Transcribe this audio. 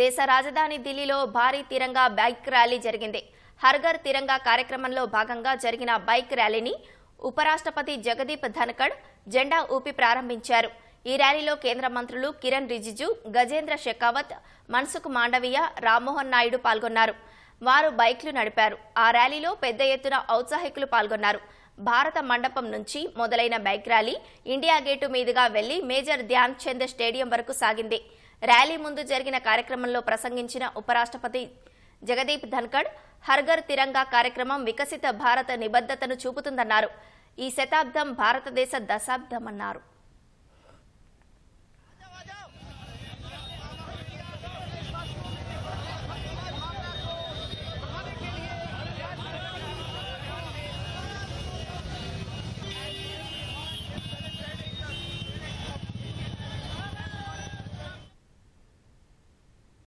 దేశ రాజధాని ఢిల్లీలో భారీ తిరంగా బైక్ ర్యాలీ జరిగింది. హర్ఘర్ తిరంగా కార్యక్రమంలో భాగంగా జరిగిన బైక్ ర్యాలీని ఉపరాష్ట్రపతి జగదీప్ ధన్కడ్ జెండా ఊపి ప్రారంభించారు. ఈ ర్యాలీలో కేంద్ర మంత్రులు కిరణ్ రిజిజు గజేంద్ర షెకావత్ మన్సుఖ్ మాండవీయ రామ్మోహన్ నాయుడు పాల్గొన్నారు. వారు బైక్లు నడిపారు. ఆ ర్యాలీలో పెద్ద ఎత్తున ఔత్సాహికులు పాల్గొన్నారు. భారత మండపం నుంచి మొదలైన బైక్ ర్యాలీ ఇండియా గేటు మీదుగా వెళ్ళి మేజర్ ధ్యాన్ చంద్ స్టేడియం వరకు సాగింది. ర్యాలీ ముందు జరిగిన కార్యక్రమంలో ప్రసంగించిన ఉపరాష్ట్రపతి జగదీప్ ధన్కడ్ హర్ఘర్ తిరంగా కార్యక్రమం వికసిత భారత నిబద్ధతను చూపుతుందన్నారు. ఈ శతాబ్దం భారతదేశ దశాబ్దమన్నారు.